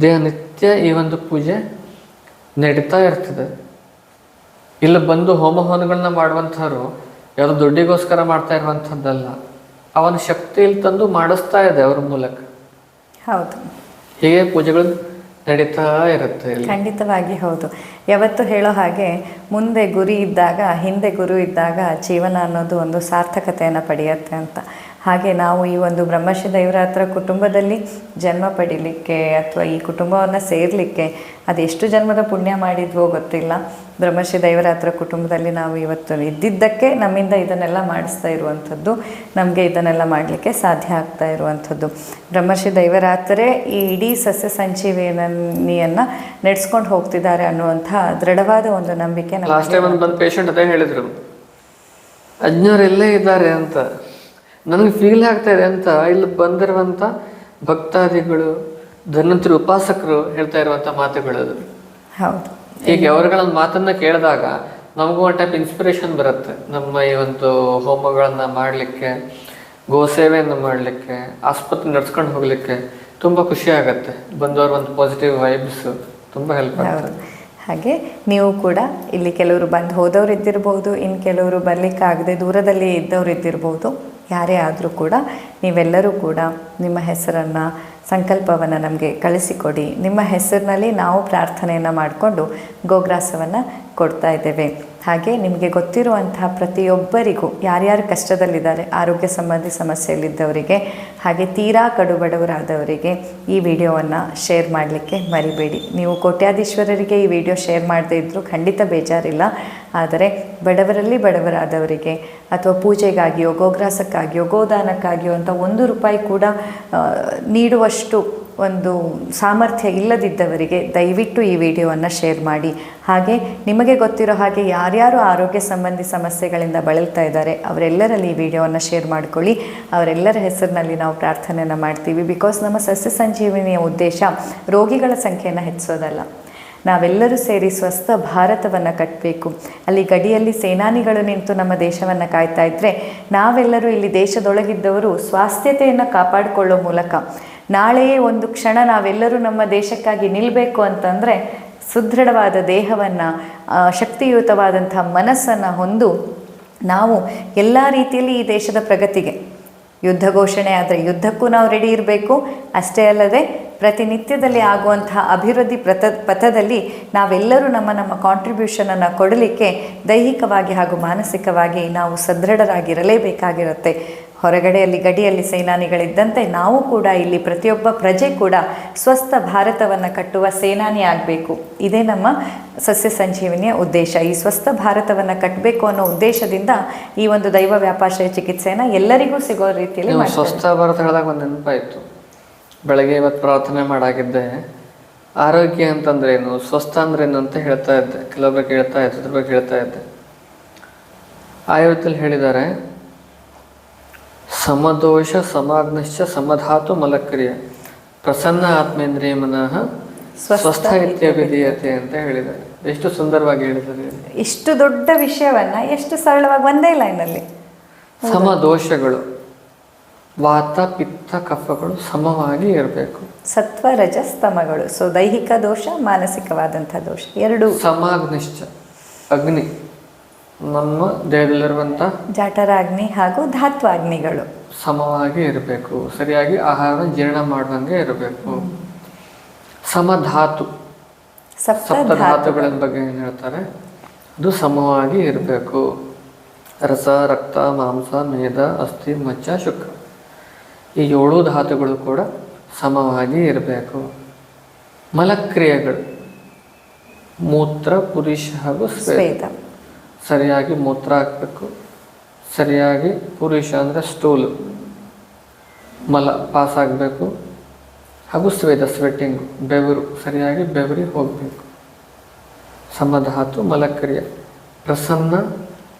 ದೇಹ ನಿತ್ಯ ಈ ಒಂದು ಪೂಜೆ ನಡೀತಾ ಇರ್ತದೆ. ಇಲ್ಲಿ ಬಂದು ಹೋಮ ಹವನಗಳನ್ನ ಮಾಡುವಂಥವ್ರು ಯಾವುದೋ ದುಡ್ಡಿಗೋಸ್ಕರ ಮಾಡ್ತಾ ಇರುವಂಥದ್ದಲ್ಲ ಅವನ ಶಕ್ತಿ ಇಲ್ಲಿ ತಂದು ಮಾಡಿಸ್ತಾ ಇದೆ ಅವ್ರ ಮೂಲಕ. ಹೌದು. ಹೀಗೆ ಪೂಜೆಗಳು ನಡೀತಾ ಇರುತ್ತೆ ಖಂಡಿತವಾಗಿ ಹೌದು. ಯಾವತ್ತು ಹೇಳೋ ಹಾಗೆ ಮುಂದೆ ಗುರಿ ಇದ್ದಾಗ, ಹಿಂದೆ ಗುರು ಇದ್ದಾಗ ಜೀವನ ಅನ್ನೋದು ಒಂದು ಸಾರ್ಥಕತೆಯನ್ನು ಪಡೆಯುತ್ತೆ ಅಂತ. ಹಾಗೆ ನಾವು ಈ ಒಂದು ಬ್ರಹ್ಮಶ್ರೀ ದೈವರಾತ್ರ ಕುಟುಂಬದಲ್ಲಿ ಜನ್ಮ ಪಡೀಲಿಕ್ಕೆ ಅಥವಾ ಈ ಕುಟುಂಬವನ್ನು ಸೇರಲಿಕ್ಕೆ ಅದೆಷ್ಟು ಜನ್ಮದ ಪುಣ್ಯ ಮಾಡಿದ್ವೋ ಗೊತ್ತಿಲ್ಲ. ಬ್ರಹ್ಮಶ್ರೀ ದೈವರಾತ್ರ ಕುಟುಂಬದಲ್ಲಿ ನಾವು ಇವತ್ತು ಇದ್ದಿದ್ದಕ್ಕೆ ನಮ್ಮಿಂದ ಇದನ್ನೆಲ್ಲ ಮಾಡಿಸ್ತಾ ಇರುವಂಥದ್ದು ನಮಗೆ ಇದನ್ನೆಲ್ಲ ಮಾಡಲಿಕ್ಕೆ ಸಾಧ್ಯ ಆಗ್ತಾ ಇರುವಂಥದ್ದು. ಬ್ರಹ್ಮಶ್ರೀ ದೈವರಾತ್ರೆ ಈ ಇಡೀ ಸಸ್ಯ ಸಂಜೀವನಿಯನ್ನು ನಡೆಸ್ಕೊಂಡು ಹೋಗ್ತಿದ್ದಾರೆ ಅನ್ನುವಂಥ ದೃಢವಾದ ಒಂದು ನಂಬಿಕೆ ಅದೇ ಹೇಳಿದ್ರು. ಅಜ್ಞರೆಲ್ಲೇ ಇದ್ದಾರೆ ಅಂತ. ನನಗೆ ಫೀಲ್ ಆಗ್ತಾ ಇದೆ ಅಂತ ಇಲ್ಲಿ ಬಂದಿರುವಂತ ಭಕ್ತಾದಿಗಳು ಧನ್ವಂತರಿ ಉಪಾಸಕರು ಹೇಳ್ತಾ ಇರುವಂತ ಮಾತುಗಳು ಅದು. ಹೌದು. ಹೀಗೆ ಅವರುಗಳ ಮಾತನ್ನ ಕೇಳಿದಾಗ ನಮಗೂ ಒಂದು ಟೈಪ್ ಇನ್ಸ್ಪಿರೇಷನ್ ಬರುತ್ತೆ. ನಮ್ಮ ಈ ಒಂದು ಹೋಮಗಳನ್ನ ಮಾಡಲಿಕ್ಕೆ ಗೋಸೇವೆಯನ್ನು ಮಾಡಲಿಕ್ಕೆ ಆಸ್ಪತ್ರೆ ನಡ್ಸ್ಕೊಂಡು ಹೋಗ್ಲಿಕ್ಕೆ ತುಂಬಾ ಖುಷಿ ಆಗತ್ತೆ. ಬಂದವರು ಒಂದು ಪಾಸಿಟಿವ್ ವೈಬ್ಸ್ ತುಂಬಾ ಹೆಲ್ಪ್ ಆಗುತ್ತೆ ಹಾಗೆ ನೀವು ಕೂಡ ಇಲ್ಲಿ ಕೆಲವರು ಬಂದು ಹೋದವ್ರು ಇದ್ದಿರಬಹುದು ಇನ್ನು ಕೆಲವರು ಬರಲಿಕ್ಕಾಗದೆ ದೂರದಲ್ಲಿ ಇದ್ದವ್ರು ಇದ್ದಿರ್ಬೋದು ಯಾರೇ ಆದರೂ ಕೂಡ ನೀವೆಲ್ಲರೂ ಕೂಡ ನಿಮ್ಮ ಹೆಸರನ್ನು, ಸಂಕಲ್ಪವನ್ನು ನಮಗೆ ಕಳಿಸಿಕೊಡಿ. ನಿಮ್ಮ ಹೆಸರಿನಲ್ಲಿ ನಾವು ಪ್ರಾರ್ಥನೆಯನ್ನು ಮಾಡಿಕೊಂಡು ಗೋಗ್ರಾಸವನ್ನು ಕೊಡ್ತಾ ಇದ್ದೇವೆ. ಹಾಗೆ ನಿಮಗೆ ಗೊತ್ತಿರುವಂತಹ ಪ್ರತಿಯೊಬ್ಬರಿಗೂ ಯಾರ್ಯಾರು ಕಷ್ಟದಲ್ಲಿದ್ದಾರೆ, ಆರೋಗ್ಯ ಸಂಬಂಧಿ ಸಮಸ್ಯೆಯಲ್ಲಿದ್ದವರಿಗೆ, ಹಾಗೆ ತೀರಾ ಕಡುಬಡವರಾದವರಿಗೆ ಈ ವಿಡಿಯೋವನ್ನು ಶೇರ್ ಮಾಡಲಿಕ್ಕೆ ಮರಿಬೇಡಿ. ನೀವು ಕೋಟ್ಯಾಧೀಶ್ವರರಿಗೆ ಈ ವಿಡಿಯೋ ಶೇರ್ ಮಾಡದೇ ಇದ್ದರೂ ಖಂಡಿತ ಬೇಜಾರಿಲ್ಲ. ಆದರೆ ಬಡವರಲ್ಲಿ ಬಡವರಾದವರಿಗೆ ಅಥವಾ ಪೂಜೆಗಾಗಿಯೋ, ಗೋಗ್ರಾಸಕ್ಕಾಗಿಯೋ, ಗೋದಾನಕ್ಕಾಗಿಯೋ ಅಂತ ಒಂದು ರೂಪಾಯಿ ಕೂಡ ನೀಡುವಷ್ಟು ಒಂದು ಸಾಮರ್ಥ್ಯ ಇಲ್ಲದಿದ್ದವರಿಗೆ ದಯವಿಟ್ಟು ಈ ವಿಡಿಯೋವನ್ನು ಶೇರ್ ಮಾಡಿ. ಹಾಗೆ ನಿಮಗೆ ಗೊತ್ತಿರೋ ಹಾಗೆ ಯಾರ್ಯಾರು ಆರೋಗ್ಯ ಸಂಬಂಧಿ ಸಮಸ್ಯೆಗಳಿಂದ ಬಳಲ್ತಾ ಇದ್ದಾರೆ, ಅವರೆಲ್ಲರಲ್ಲಿ ಈ ವಿಡಿಯೋವನ್ನು ಶೇರ್ ಮಾಡ್ಕೊಳ್ಳಿ. ಅವರೆಲ್ಲರ ಹೆಸರಿನಲ್ಲಿ ನಾವು ಪ್ರಾರ್ಥನೆಯನ್ನು ಮಾಡ್ತೀವಿ. ಬಿಕಾಸ್ ನಮ್ಮ ಸಸ್ಯ ಸಂಜೀವಿನಿಯ ಉದ್ದೇಶ ರೋಗಿಗಳ ಸಂಖ್ಯೆಯನ್ನು ಹೆಚ್ಚಿಸೋದಲ್ಲ. ನಾವೆಲ್ಲರೂ ಸೇರಿ ಸ್ವಸ್ಥ ಭಾರತವನ್ನು ಕಟ್ಟಬೇಕು ಅಲ್ಲಿ ಗಡಿಯಲ್ಲಿ ಸೇನಾನಿಗಳು ನಿಂತು ನಮ್ಮ ದೇಶವನ್ನು ಕಾಯ್ತಾ ಇದ್ದರೆ ನಾವೆಲ್ಲರೂ ಇಲ್ಲಿ ದೇಶದೊಳಗಿದ್ದವರು ಸ್ವಾಸ್ಥ್ಯತೆಯನ್ನು ಕಾಪಾಡಿಕೊಳ್ಳೋ ಮೂಲಕ ನಾಳೆಯೇ ಒಂದು ಕ್ಷಣ ನಾವೆಲ್ಲರೂ ನಮ್ಮ ದೇಶಕ್ಕಾಗಿ ನಿಲ್ಲಬೇಕು ಅಂತಂದರೆ ಸುದೃಢವಾದ ದೇಹವನ್ನು ಶಕ್ತಿಯುತವಾದಂಥ ಮನಸ್ಸನ್ನು ಹೊಂದು ನಾವು ಎಲ್ಲ ರೀತಿಯಲ್ಲಿ ಈ ದೇಶದ ಪ್ರಗತಿಗೆ, ಯುದ್ಧ ಘೋಷಣೆ ಆದರೆ ಯುದ್ಧಕ್ಕೂ ನಾವು ರೆಡಿ ಇರಬೇಕು. ಅಷ್ಟೇ ಅಲ್ಲದೆ ಪ್ರತಿನಿತ್ಯದಲ್ಲಿ ಆಗುವಂತಹ ಅಭಿವೃದ್ಧಿ ಪ್ರಥ ಪಥದಲ್ಲಿ ನಾವೆಲ್ಲರೂ ನಮ್ಮ ನಮ್ಮ ಕಾಂಟ್ರಿಬ್ಯೂಷನನ್ನು ಕೊಡಲಿಕ್ಕೆ ದೈಹಿಕವಾಗಿ ಹಾಗೂ ಮಾನಸಿಕವಾಗಿ ನಾವು ಸದೃಢರಾಗಿರಲೇಬೇಕಾಗಿರುತ್ತೆ. ಹೊರಗಡೆಯಲ್ಲಿ ಗಡಿಯಲ್ಲಿ ಸೇನಾನಿಗಳಿದ್ದಂತೆ ನಾವು ಕೂಡ ಇಲ್ಲಿ ಪ್ರತಿಯೊಬ್ಬ ಪ್ರಜೆ ಕೂಡ ಸ್ವಸ್ಥ ಭಾರತವನ್ನು ಕಟ್ಟುವ ಸೇನಾನಿ ಆಗಬೇಕು. ಇದೇ ನಮ್ಮ ಸಸ್ಯ ಸಂಜೀವಿನಿಯ ಉದ್ದೇಶ. ಈ ಸ್ವಸ್ಥ ಭಾರತವನ್ನು ಕಟ್ಟಬೇಕು ಅನ್ನೋ ಉದ್ದೇಶದಿಂದ ಈ ಒಂದು ದೈವ ವ್ಯಾಪಾಶ್ರಯ ಚಿಕಿತ್ಸೆಯನ್ನು ಎಲ್ಲರಿಗೂ ಸಿಗೋ ರೀತಿಯಲ್ಲಿ ಸ್ವಸ್ಥ ಭಾರತ ಹೇಳಿದಾಗ ಒಂದು ನೆನಪಾಯಿತು ಬೆಳಗ್ಗೆ ಇವತ್ತು ಪ್ರಾರ್ಥನೆ ಮಾಡಾಗಿದ್ದೆ. ಆರೋಗ್ಯ ಅಂತಂದ್ರೆ ಏನು? ಸ್ವಸ್ಥ ಅಂದ್ರೇನು ಏನು ಅಂತ ಹೇಳ್ತಾ ಇದ್ದೆ. ಕೆಲವೊಬ್ಬರು ಹೇಳ್ತಾ ಇದ್ದೆ ಅದ್ರ ಬಗ್ಗೆ ಹೇಳ್ತಾ ಇದ್ದೆ. ಆಯುರ್ವೇದದಲ್ಲಿ ಹೇಳಿದ್ದಾರೆ. ಸಮದೋಷ ಸಮಾಗ್ನಶ್ಚ ಸಮಧಾತು ಮಲಕ್ರಿಯ. ಪ್ರಸನ್ನ ಆತ್ಮೇಂದ್ರಿಯ ಮನಃ ಸ್ವಸ್ಥ ಇತ್ಯಭಿಧೀಯತೆ ಅಂತ ಹೇಳಿದ್ದಾರೆ. ಎಷ್ಟು ಸುಂದರವಾಗಿ ಹೇಳಿದ್ದಾರೆ. ಇಷ್ಟು ದೊಡ್ಡ ವಿಷಯವನ್ನ ಎಷ್ಟು ಸರಳವಾಗಿ ಒಂದೇ ಲೈನಲ್ಲಿ. ಸಮ ದೋಷಗಳು ವಾತ ಪಿತ್ತ ಕಫಗಳು ಸಮವಾಗಿ ಇರಬೇಕು. ಸತ್ವ ರಜಸ್ತಮಗಳು ಸೊ ದೈಹಿಕ ದೋಷ ಮಾನಸಿಕವಾದಂಥ ದೋಷ ಎರಡು. ಸಮಾಗ್ನಿಶ್ಚ ಅಗ್ನಿ. ನಮ್ಮ ದೇಹದಲ್ಲಿರುವಂಥ ಜಠರಾಗ್ನಿ ಹಾಗೂ ಧಾತ್ವಾಗ್ನಿಗಳು. ಸಮವಾಗಿ ಇರಬೇಕು. ಸರಿಯಾಗಿ ಆಹಾರ ಜೀರ್ಣ ಮಾಡುವಂಗೆ ಇರಬೇಕು. ಸಮಧಾತು. ಸಪ್ತಧಾತುಗಳ ಸಪ್ತ ಧಾತು ಧಾತುಗಳ ಬಗ್ಗೆ ಏನು ಹೇಳ್ತಾರೆ? ಅದು ಸಮವಾಗಿ ಇರಬೇಕು. ರಸ ರಕ್ತ ಮಾಂಸ ಮೇದ ಅಸ್ಥಿ ಮಚ್ಚ ಶುಕ್ರ. ಈ ಏಳು ಧಾತುಗಳು ಕೂಡ ಸಮವಾಗಿ ಇರಬೇಕು. ಮಲಕ್ರಿಯೆಗಳು. ಮೂತ್ರ ಪುರುಷ ಹಾಗೂ ಶ್ವೇತ ಸರಿಯಾಗಿ ಮೂತ್ರ ಹಾಕಬೇಕು. ಸರಿಯಾಗಿ ಪುರುಷ ಅಂದರೆ ಸ್ಟೂಲು ಮಲ ಪಾಸ್ ಆಗಬೇಕು. ಹಾಗೂ ಸ್ವೇದ ಸ್ವೆಟ್ಟಿಂಗು ಬೆವರು ಸರಿಯಾಗಿ ಬೆವರಿ ಹೋಗಬೇಕು. ಸಮಧಾತು ಮಲಕ್ರಿಯ. ಪ್ರಸನ್ನ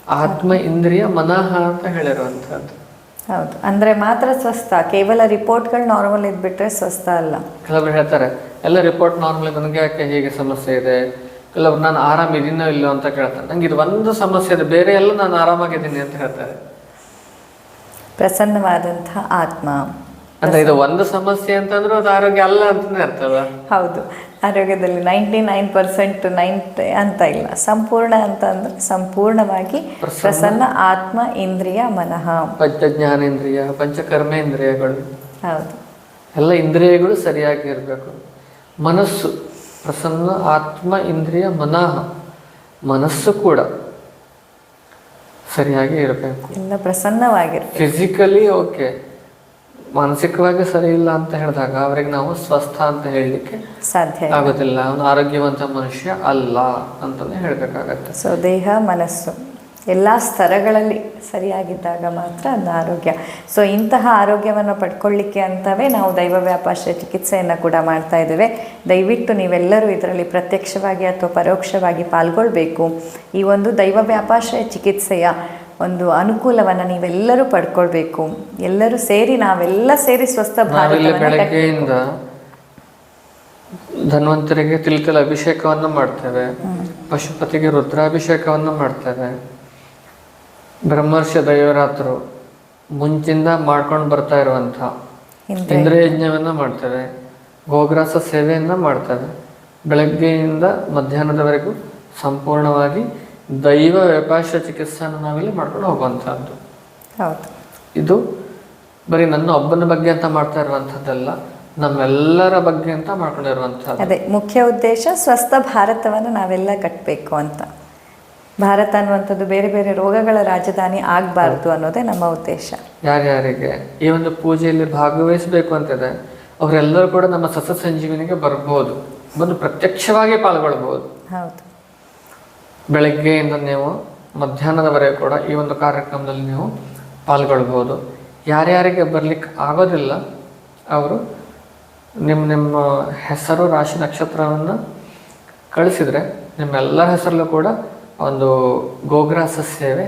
ಆತ್ಮ ಇಂದ್ರಿಯ ಮನಃ ಅಂತ ಹೇಳಿರುವಂಥದ್ದು ಹೌದು. ಅಂದ್ರೆ ಮಾತ್ರ ಸ್ವಸ್ಥ. ಕೇವಲ ರಿಪೋರ್ಟ್ಗಳು ನಾರ್ಮಲ್ ಇದ್ಬಿಟ್ರೆ ಸ್ವಸ್ಥ ಅಲ್ಲ. ಕೆಲವರು ಹೇಳ್ತಾರೆ ಎಲ್ಲ ರಿಪೋರ್ಟ್ ನಾರ್ಮಲ್ ನನಗೆ ಯಾಕೆ ಹೀಗೆ ಸಮಸ್ಯೆ ಇದೆ? ಕೆಲವರು ನಾನು ಆರಾಮ ಇದೀನೋ ಇಲ್ಲೋ ಅಂತ ಕೇಳ್ತಾರೆ. ನಂಗೆ ಇದು ಒಂದು ಸಮಸ್ಯೆ ಇದೆ ಬೇರೆ ಎಲ್ಲ ನಾನು ಆರಾಮಾಗಿದ್ದೀನಿ ಅಂತ ಹೇಳ್ತಾರೆ. ಪ್ರಸನ್ನವಾದಂಥ ಆತ್ಮ. ಅಂದ್ರೆ ಇದು ಒಂದು ಸಮಸ್ಯೆ ಅಂತಂದ್ರೆ ಅದು ಆರೋಗ್ಯ ಅಲ್ಲ ಅಂತಾನೆ ಅರ್ಥದ ಹೌದು. ಆರೋಗ್ಯದಲ್ಲಿ ನೈಂಟಿ ನೈನ್ ಪರ್ಸೆಂಟ್ ನೈಂಟಿ ಅಂತ ಇಲ್ಲ. ಸಂಪೂರ್ಣ ಅಂತ ಅಂದ್ರೆ ಸಂಪೂರ್ಣವಾಗಿ ಪ್ರಸನ್ನ. ಆತ್ಮ ಇಂದ್ರಿಯ ಮನಃ. ಪಂಚ ಜ್ಞಾನೇಂದ್ರಿಯ ಪಂಚಕರ್ಮೇಂದ್ರಿಯಗಳು. ಹೌದು. ಎಲ್ಲ ಇಂದ್ರಿಯಗಳು ಸರಿಯಾಗಿ ಇರಬೇಕು. ಮನಸ್ಸು ಪ್ರಸನ್ನ ಆತ್ಮ ಇಂದ್ರಿಯ ಮನಃ ಮನಸ್ಸು ಕೂಡ ಸರಿಯಾಗಿ ಇರಬೇಕು. ಇನ್ನು ಪ್ರಸನ್ನವಾಗಿರ್ಬೇಕು. ಫಿಸಿಕಲಿ ಓಕೆ ಮಾನಸಿಕವಾಗಿ ಸರಿ ಇಲ್ಲ ಅಂತ ಹೇಳಿದಾಗ ಅವರಿಗೆ ನಾವು ಸ್ವಸ್ಥ ಅಂತ ಹೇಳಲಿಕ್ಕೆ ಸಾಧ್ಯ. ಆಗೋದಿಲ್ಲ. ಅವನು ಆರೋಗ್ಯವಂತ ಮನುಷ್ಯ ಅಲ್ಲ ಅಂತಾನೆ ಹೇಳ್ಬೇಕಾಗತ್ತೆ. ಸೊ ದೇಹ ಮನಸ್ಸು. ಎಲ್ಲ ಸ್ತರಗಳಲ್ಲಿ ಸರಿಯಾಗಿದ್ದಾಗ ಮಾತ್ರ ಅದು ಆರೋಗ್ಯ. ಸೊ ಇಂತಹ ಆರೋಗ್ಯವನ್ನು ಪಡ್ಕೊಳ್ಳಿಕ್ಕೆ ಅಂತವೇ ನಾವು ದೈವ ವ್ಯಾಪಾರ ಚಿಕಿತ್ಸೆಯನ್ನು ಕೂಡ ಮಾಡ್ತಾ ಇದ್ದೇವೆ. ದಯವಿಟ್ಟು ನೀವೆಲ್ಲರೂ ಇದರಲ್ಲಿ ಪ್ರತ್ಯಕ್ಷವಾಗಿ ಅಥವಾ ಪರೋಕ್ಷವಾಗಿ ಪಾಲ್ಗೊಳ್ಬೇಕು. ಈ ಒಂದು ದೈವ ವ್ಯಾಪಾಶ್ರಯ ಚಿಕಿತ್ಸೆಯ ಒಂದು ಅನುಕೂಲವನ್ನು ನೀವೆಲ್ಲರೂ ಪಡ್ಕೊಳ್ಬೇಕು. ಎಲ್ಲರೂ ಸೇರಿ ನಾವೆಲ್ಲ ಸೇರಿ ಸ್ವಸ್ಥ ಬೆಳಗ್ಗೆಯಿಂದ ಧನ್ವಂತರಿಗೆ ತಿಲ್ಕಲ್ ಅಭಿಷೇಕವನ್ನು ಮಾಡ್ತೇವೆ. ಪಶುಪತಿಗೆ ರುದ್ರಾಭಿಷೇಕವನ್ನು ಮಾಡ್ತೇವೆ. ಬ್ರಹ್ಮರ್ಷ ದೈವರಾತ್ರು ಮುಂಚಿಂದ ಮಾಡ್ಕೊಂಡು ಬರ್ತಾ ಇರುವಂಥ ಇಂದ್ರಯಜ್ಞವನ್ನ ಮಾಡ್ತಾರೆ ಮಾಡ್ತೇವೆ ಗೋಗ್ರಾಸ ಸೇವೆಯನ್ನ ಮಾಡ್ತಾರೆ. ಬೆಳಗ್ಗೆಯಿಂದ ಮಧ್ಯಾಹ್ನದವರೆಗೂ ಸಂಪೂರ್ಣವಾಗಿ ದೈವ ವ್ಯಪಾಶ ಚಿಕಿತ್ಸಾನ ನಾವಿಲ್ಲಿ ಮಾಡ್ಕೊಂಡು ಹೋಗುವಂಥದ್ದು. ಹೌದು. ಇದು ಬರೀ ನನ್ನ ಒಬ್ಬನ ಬಗ್ಗೆ ಅಂತ ಮಾಡ್ತಾ ಇರುವಂಥದ್ದಲ್ಲ ನಮ್ಮೆಲ್ಲರ ಬಗ್ಗೆ ಅಂತ ಮಾಡ್ಕೊಂಡಿರುವಂಥದ್ದು. ಅದೇ ಮುಖ್ಯ ಉದ್ದೇಶ ಸ್ವಸ್ಥ ಭಾರತವನ್ನು ನಾವೆಲ್ಲ ಕಟ್ಟಬೇಕು ಅಂತ. ಭಾರತ ಅನ್ನುವಂಥದ್ದು ಬೇರೆ ಬೇರೆ ರೋಗಗಳ ರಾಜಧಾನಿ ಆಗಬಾರ್ದು ಅನ್ನೋದೇ ನಮ್ಮ ಉದ್ದೇಶ. ಯಾರ್ಯಾರಿಗೆ? ಈ ಒಂದು ಪೂಜೆಯಲ್ಲಿ ಭಾಗವಹಿಸಬೇಕು ಅಂತಿದೆ ಅವರೆಲ್ಲರೂ ಕೂಡ ನಮ್ಮ ಸಸ ಸಂಜೀವಿನಿಗೆ ಬರ್ಬೋದು. ಬಂದು ಪ್ರತ್ಯಕ್ಷವಾಗಿ ಪಾಲ್ಗೊಳ್ಬೋದು. ಹೌದು. ಬೆಳಗ್ಗೆಯಿಂದ ನೀವು ಮಧ್ಯಾಹ್ನದವರೆಗೆ ಕೂಡ ಈ ಒಂದು ಕಾರ್ಯಕ್ರಮದಲ್ಲಿ ನೀವು ಪಾಲ್ಗೊಳ್ಬೋದು. ಯಾರ್ಯಾರಿಗೆ ಬರ್ಲಿಕ್ಕೆ ಆಗೋದಿಲ್ಲ ಅವರು ನಿಮ್ಮ ನಿಮ್ಮ ಹೆಸರು ರಾಶಿ ನಕ್ಷತ್ರವನ್ನು ಕಳಿಸಿದರೆ ನಿಮ್ಮೆಲ್ಲರ ಹೆಸರಲ್ಲೂ ಕೂಡ ಒಂದು ಗೋಗ್ರಾಸ ಸೇವೆ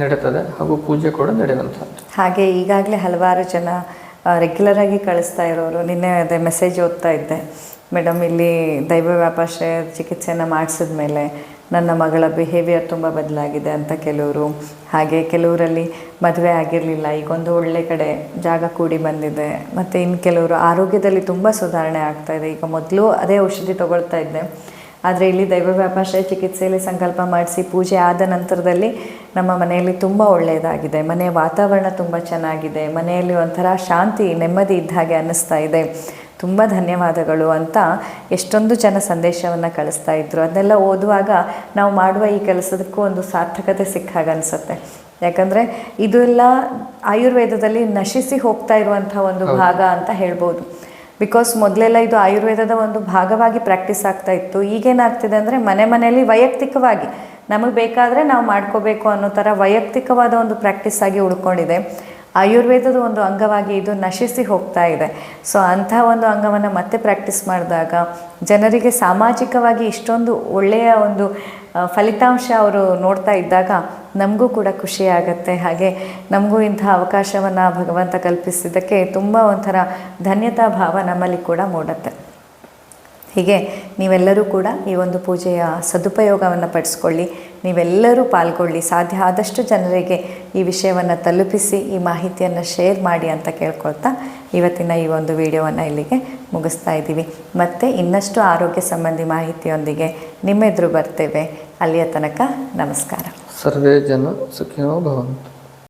ನಡೀತದೆ ಹಾಗೂ ಪೂಜೆ ಕೂಡ ನಡೆಯುವಂಥದ್ದು ಹಾಗೆ ಈಗಾಗಲೇ ಹಲವಾರು ಜನ ರೆಗ್ಯುಲರ್ ಆಗಿ ಕಳಿಸ್ತಾ ಇರೋರು. ನಿನ್ನೆ ಅದೇ ಮೆಸೇಜ್ ಓದ್ತಾ ಇದ್ದೆ. ಮೇಡಮ್ ಇಲ್ಲಿ ದೈವ ವ್ಯಾಪಾಶ್ರಯ ಚಿಕಿತ್ಸೆಯನ್ನು ಮಾಡಿಸಿದ ಮೇಲೆ ನನ್ನ ಮಗಳ ಬಿಹೇವಿಯರ್ ತುಂಬ ಬದಲಾಗಿದೆ ಅಂತ ಕೆಲವರು. ಹಾಗೆ ಕೆಲವರಲ್ಲಿ ಮದುವೆ ಆಗಿರಲಿಲ್ಲ. ಈಗೊಂದು ಒಳ್ಳೆ ಕಡೆ ಜಾಗ ಕೂಡಿ ಬಂದಿದೆ. ಮತ್ತು ಇನ್ನು ಕೆಲವರು ಆರೋಗ್ಯದಲ್ಲಿ ತುಂಬ ಸುಧಾರಣೆ ಆಗ್ತಾ ಇದೆ. ಈಗ ಮೊದಲು ಅದೇ ಔಷಧಿ ತಗೊಳ್ತಾ ಇದ್ದೆ. ಆದರೆ ಇಲ್ಲಿ ದೈವ ವ್ಯಾಪಾಶ್ರಯ ಚಿಕಿತ್ಸೆಯಲ್ಲಿ ಸಂಕಲ್ಪ ಮಾಡಿಸಿ ಪೂಜೆ ಆದ ನಂತರದಲ್ಲಿ ನಮ್ಮ ಮನೆಯಲ್ಲಿ ತುಂಬ ಒಳ್ಳೆಯದಾಗಿದೆ. ಮನೆಯ ವಾತಾವರಣ ತುಂಬ ಚೆನ್ನಾಗಿದೆ. ಮನೆಯಲ್ಲಿ ಒಂಥರ ಶಾಂತಿ ನೆಮ್ಮದಿ ಇದ್ದ ಹಾಗೆ ಅನ್ನಿಸ್ತಾ ಇದೆ. ತುಂಬ ಧನ್ಯವಾದಗಳು ಅಂತ ಎಷ್ಟೊಂದು ಜನ ಸಂದೇಶವನ್ನು ಕಳಿಸ್ತಾ ಇದ್ರು. ಅದನ್ನೆಲ್ಲ ಓದುವಾಗ ನಾವು ಮಾಡುವ ಈ ಕೆಲಸದಕ್ಕೂ ಒಂದು ಸಾರ್ಥಕತೆ ಸಿಕ್ಕ ಹಾಗೆ ಅನಿಸುತ್ತೆ. ಯಾಕಂದರೆ ಇದೆಲ್ಲ ಆಯುರ್ವೇದದಲ್ಲಿ ನಶಿಸಿ ಹೋಗ್ತಾ ಇರುವಂಥ ಒಂದು ಭಾಗ ಅಂತ ಹೇಳ್ಬೋದು. ಬಿಕಾಸ್ ಮೊದಲೆಲ್ಲ ಇದು ಆಯುರ್ವೇದದ ಒಂದು ಭಾಗವಾಗಿ ಪ್ರಾಕ್ಟೀಸ್ ಆಗ್ತಾ ಇತ್ತು. ಈಗೇನಾಗ್ತಿದೆ ಅಂದರೆ ಮನೆ ಮನೆಯಲ್ಲಿ ವೈಯಕ್ತಿಕವಾಗಿ ನಮಗೆ ಬೇಕಾದರೆ ನಾವು ಮಾಡ್ಕೋಬೇಕು ಅನ್ನೋ ಥರ ವೈಯಕ್ತಿಕವಾದ ಒಂದು ಪ್ರಾಕ್ಟೀಸ್ ಆಗಿ ಉಳ್ಕೊಂಡಿದೆ. ಆಯುರ್ವೇದದ ಒಂದು ಅಂಗವಾಗಿ ಇದು ನಶಿಸಿ ಹೋಗ್ತಾ ಇದೆ. ಸೊ ಅಂತಹ ಒಂದು ಅಂಗವನ್ನು ಮತ್ತೆ ಪ್ರಾಕ್ಟೀಸ್ ಮಾಡಿದಾಗ ಜನರಿಗೆ ಸಾಮಾಜಿಕವಾಗಿ ಇಷ್ಟೊಂದು ಒಳ್ಳೆಯ ಒಂದು ಫಲಿತಾಂಶ ಅವರು ನೋಡ್ತಾ ಇದ್ದಾಗ ನಮಗೂ ಕೂಡ ಖುಷಿ ಆಗುತ್ತೆ. ಹಾಗೆ ನಮಗೂ ಇಂಥ ಅವಕಾಶವನ್ನು ಭಗವಂತ ಕಲ್ಪಿಸಿದ್ದಕ್ಕೆ ತುಂಬ ಒಂಥರ ಧನ್ಯತಾ ಭಾವ ನಮ್ಮಲ್ಲಿ ಕೂಡ ಮೂಡುತ್ತೆ. ಹೀಗೆ ನೀವೆಲ್ಲರೂ ಕೂಡ ಈ ಒಂದು ಪೂಜೆಯ ಸದುಪಯೋಗವನ್ನು ಪಡಿಸ್ಕೊಳ್ಳಿ. ನೀವೆಲ್ಲರೂ ಪಾಲ್ಗೊಳ್ಳಿ. ಸಾಧ್ಯ ಆದಷ್ಟು ಜನರಿಗೆ ಈ ವಿಷಯವನ್ನು ತಲುಪಿಸಿ, ಈ ಮಾಹಿತಿಯನ್ನು ಶೇರ್ ಮಾಡಿ ಅಂತ ಕೇಳ್ಕೊಳ್ತಾ ಇವತ್ತಿನ ಈ ಒಂದು ವಿಡಿಯೋವನ್ನು ಇಲ್ಲಿಗೆ ಮುಗಿಸ್ತಾ ಇದ್ದೀವಿ. ಮತ್ತು ಇನ್ನಷ್ಟು ಆರೋಗ್ಯ ಸಂಬಂಧಿ ಮಾಹಿತಿಯೊಂದಿಗೆ ನಿಮ್ಮೆದುರು ಬರ್ತೇವೆ. ಅಲ್ಲಿಯ ತನಕ ನಮಸ್ಕಾರ ಸರ್ವೇ ಜನ ಸುಖಿನೋ ಭವಂತು